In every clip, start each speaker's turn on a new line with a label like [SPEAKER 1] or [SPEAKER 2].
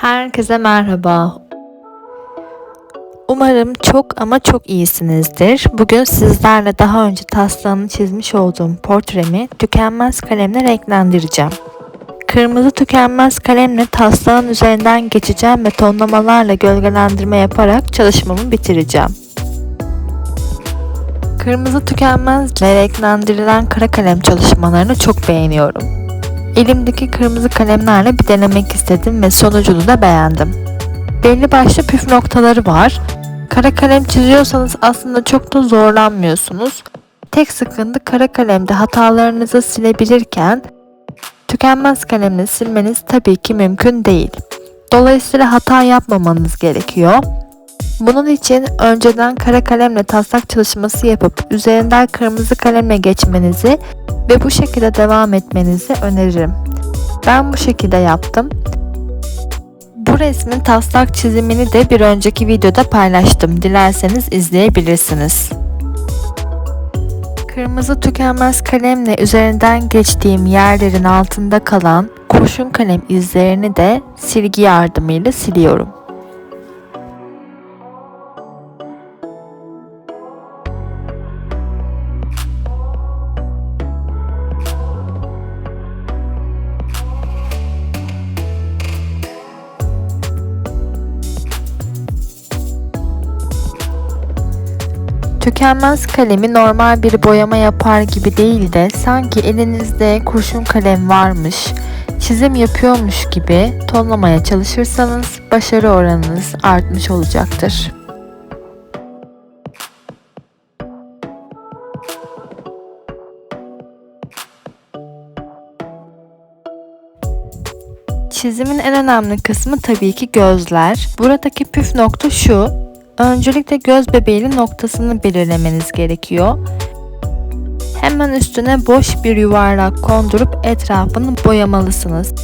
[SPEAKER 1] Herkese merhaba. Umarım çok ama çok iyisinizdir. Bugün sizlerle daha önce taslağını çizmiş olduğum portremi tükenmez kalemle renklendireceğim. Kırmızı tükenmez kalemle taslağın üzerinden geçeceğim ve tonlamalarla gölgelendirme yaparak çalışmamı bitireceğim. Kırmızı tükenmezle renklendirilen kara kalem çalışmalarını çok beğeniyorum. Elimdeki kırmızı kalemlerle bir denemek istedim ve sonucunu da beğendim. Belli başlı püf noktaları var. Kara kalem çiziyorsanız aslında çok da zorlanmıyorsunuz. Tek sıkıntı kara kalemde hatalarınızı silebilirken tükenmez kalemle silmeniz tabii ki mümkün değil. Dolayısıyla hata yapmamanız gerekiyor. Bunun için önceden kara kalemle taslak çalışması yapıp üzerinden kırmızı kalemle geçmenizi ve bu şekilde devam etmenizi öneririm. Ben bu şekilde yaptım. Bu resmin taslak çizimini de bir önceki videoda paylaştım. Dilerseniz izleyebilirsiniz. Kırmızı tükenmez kalemle üzerinden geçtiğim yerlerin altında kalan kurşun kalem izlerini de silgi yardımıyla siliyorum. Tükenmez kalemi normal bir boyama yapar gibi değil de sanki elinizde kurşun kalem varmış, çizim yapıyormuş gibi tonlamaya çalışırsanız başarı oranınız artmış olacaktır. Çizimin en önemli kısmı tabii ki gözler. Buradaki püf nokta şu, Öncelikle göz bebeğinin noktasını belirlemeniz gerekiyor. Hemen üstüne boş bir yuvarlak kondurup etrafını boyamalısınız.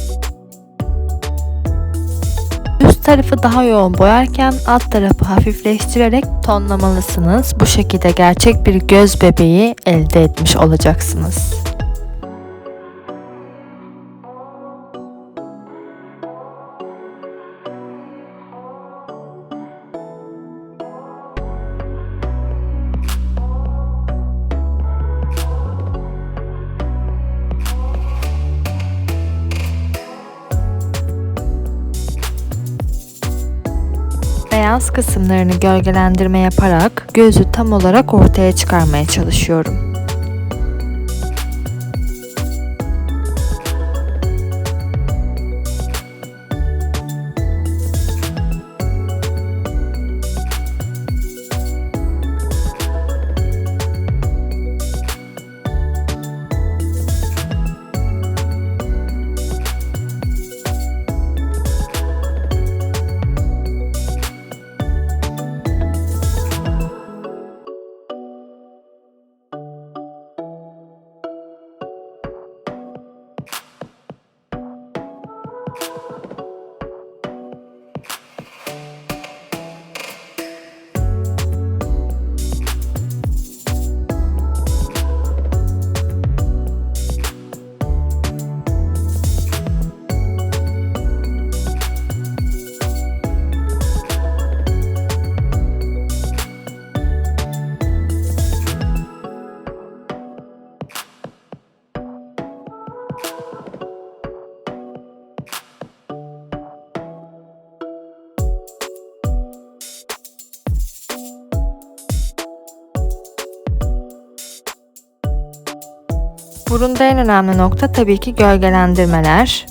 [SPEAKER 1] Üst tarafı daha yoğun boyarken alt tarafı hafifleştirerek tonlamalısınız. Bu şekilde gerçek bir göz bebeği elde etmiş olacaksınız. Beyaz kısımlarını gölgelendirme yaparak gözü tam olarak ortaya çıkarmaya çalışıyorum. Burunda en önemli nokta tabii ki gölgelendirmeler.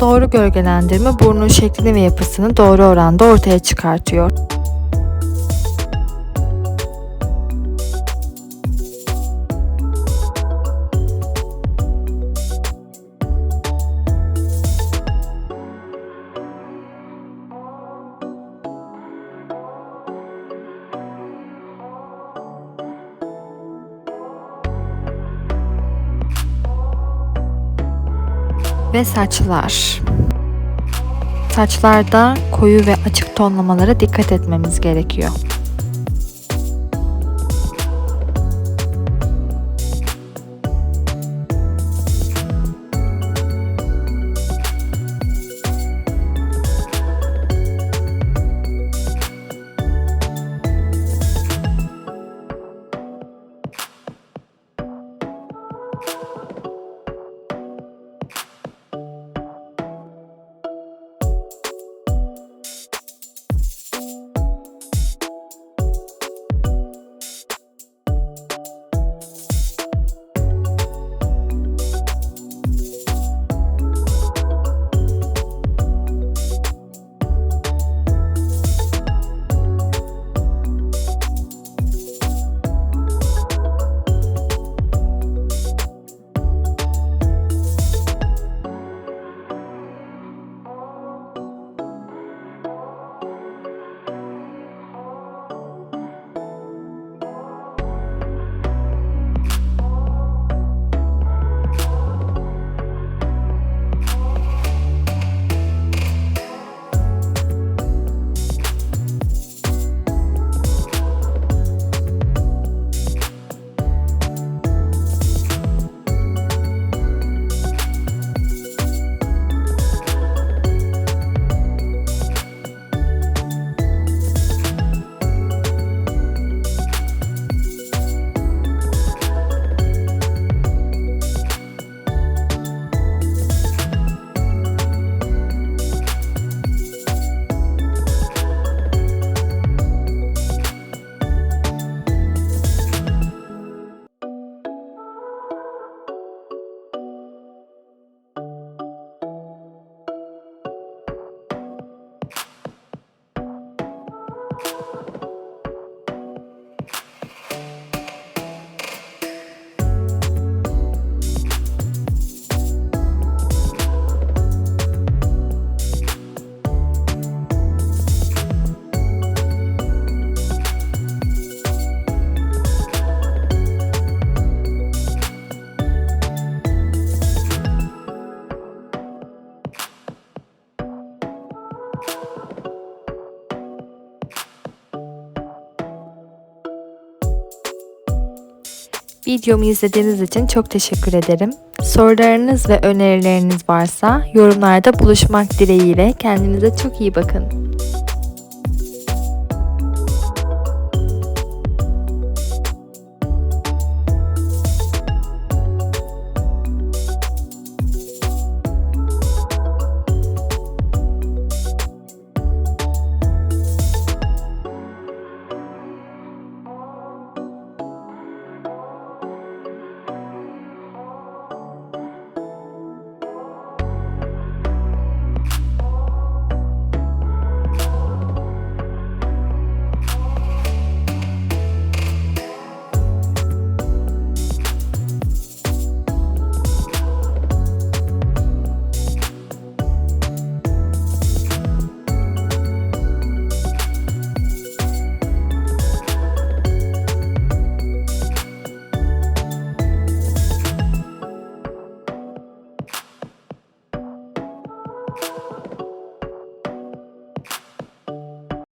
[SPEAKER 1] Doğru gölgelendirme burnun şeklini ve yapısını doğru oranda ortaya çıkartıyor. Ve saçlar. Saçlarda koyu ve açık tonlamalara dikkat etmemiz gerekiyor. Videomu izlediğiniz için çok teşekkür ederim. Sorularınız ve önerileriniz varsa yorumlarda buluşmak dileğiyle kendinize çok iyi bakın.